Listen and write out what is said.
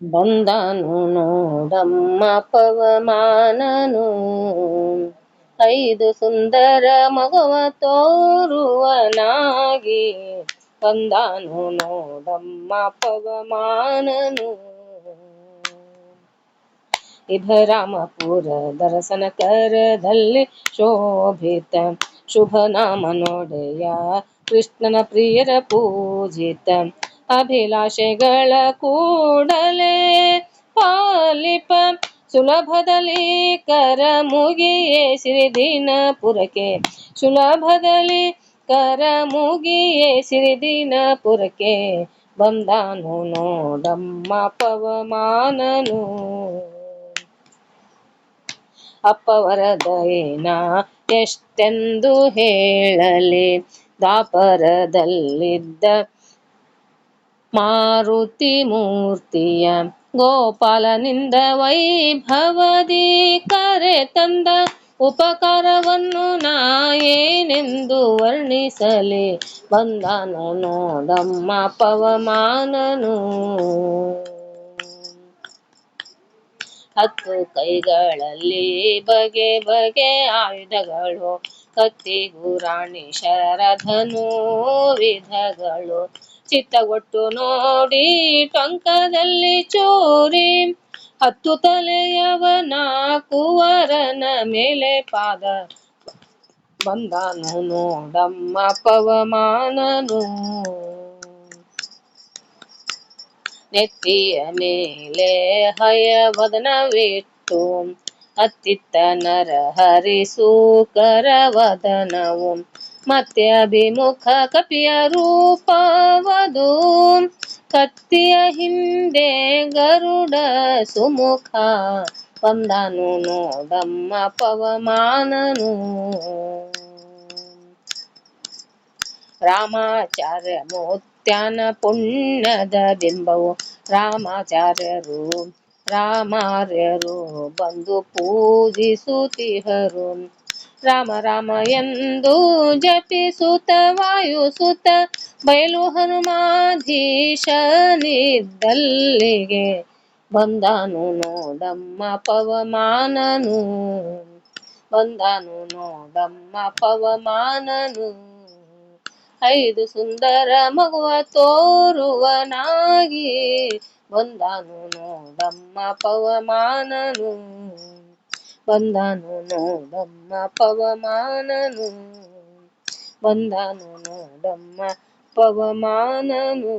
ಬಂದನು ನೋಡಮ್ಮ ಪವಮಾನನು. ಐದು ಸುಂದರ ಮಗವ ತೋರುವನಾಗಿ ಬಂದನು ನೋಡಮ್ಮ ಪವಮಾನನು. ಇಭರಾಮಪುರ ದರ್ಶನ ಕರದಲ್ಲಿ ಶೋಭಿತ ಶುಭ ನಾಮ ನೋಡೆಯ ಕೃಷ್ಣನ ಪ್ರಿಯರ ಪೂಜಿತ. ಅಭಿಲಾಷೆಗಳ ಕೂಡಲೇ ಪಾಲಿಪ ಸುಲಭದಲ್ಲಿ ಕರ ಮುಗಿಯೇ ಸಿರಿದಿನಪುರಕ್ಕೆ ಸುಲಭದಲ್ಲಿ ಕರ ಮುಗಿಯೇ ಸಿರಿದಿನಪುರಕ್ಕೆ ಬಂದಾನು ನೋಡಮ್ಮ ಪವಮಾನನು. ಅಪ್ಪವರದಯೇನ ಎಷ್ಟೆಂದು ಹೇಳಲಿ ದಾಪರದಲ್ಲಿದ್ದ ಮಾರುತಿ ಮೂರ್ತಿಯ ಗೋಪಾಲನಿಂದ ವೈಭವದಿ ಕರೆ ತಂದ ಉಪಕಾರವನ್ನು ಏನೆಂದು ವರ್ಣಿಸಲಿ? ಬಂದನು ನೋಡಮ್ಮ ಪವಮಾನನು. ಹತ್ತು ಕೈಗಳಲ್ಲಿ ಬಗೆ ಬಗೆ ಆಯುಧಗಳು ಕತ್ತಿ ಗುರಾಣಿ ಶರಧನು ವಿಧಗಳು. ಚಿತ್ತಗೊಟ್ಟು ನೋಡಿ ಟೊಂಕದಲ್ಲಿ ಚೂರಿ, ಹತ್ತು ತಲೆಯವನ ಕುವರನ ಮೇಲೆ ಪಾದ. ಬಂದನು ನೋಡಮ್ಮ ಪವಮಾನನು. ನೆತ್ತಿಯ ಮೇಲೆ ಹಯವದನವಿಟ್ಟು ಅತ್ತಿತ್ತ ನರ ಹರಿಸು ಕರವದನವು ಮತ್ತೆ ಅಭಿಮುಖ ಕಪಿಯ ರೂಪವದು, ಕತ್ತಿಯ ಹಿಂದೆ ಗರುಡ ಸುಮುಖ, ಬಂದನು ನೋಡಮ್ಮ ಪವಮಾನನು. ರಾಮಾಚಾರ್ಯ ಮುತ್ಯಾನ ಪುಣ್ಯದ ಬಿಂಬವು ರಾಮಾಚಾರ್ಯರು, ರಾಮಾರ್ಯರು ಬಂದು ಪೂಜಿಸುತ್ತಿಹರು ರಾಮ ರಾಮ ಎಂದು ಜಪಿಸುತ್ತ ವಾಯುಸುತ ಬಯಲು ಹನುಮಾಧೀಶನಿದ್ದಲ್ಲಿಗೆ ಬಂದನು ನೋಡಮ್ಮ ಪವಮಾನನು, ಬಂದಾನು ನೋಡಮ್ಮ ಪವಮಾನನು. ಐದು ಸುಂದರ ಮಗುವ ತೋರುವನಾಗಿ ಬಂದಾನು ನೋಡಮ್ಮ ಪವಮಾನನು ಬಂದಾನು ನೋಡಮ್ಮ ಪವಮಾನನು ಬಂದಾನು ನೋಡಮ್ಮ ಪವಮಾನನು.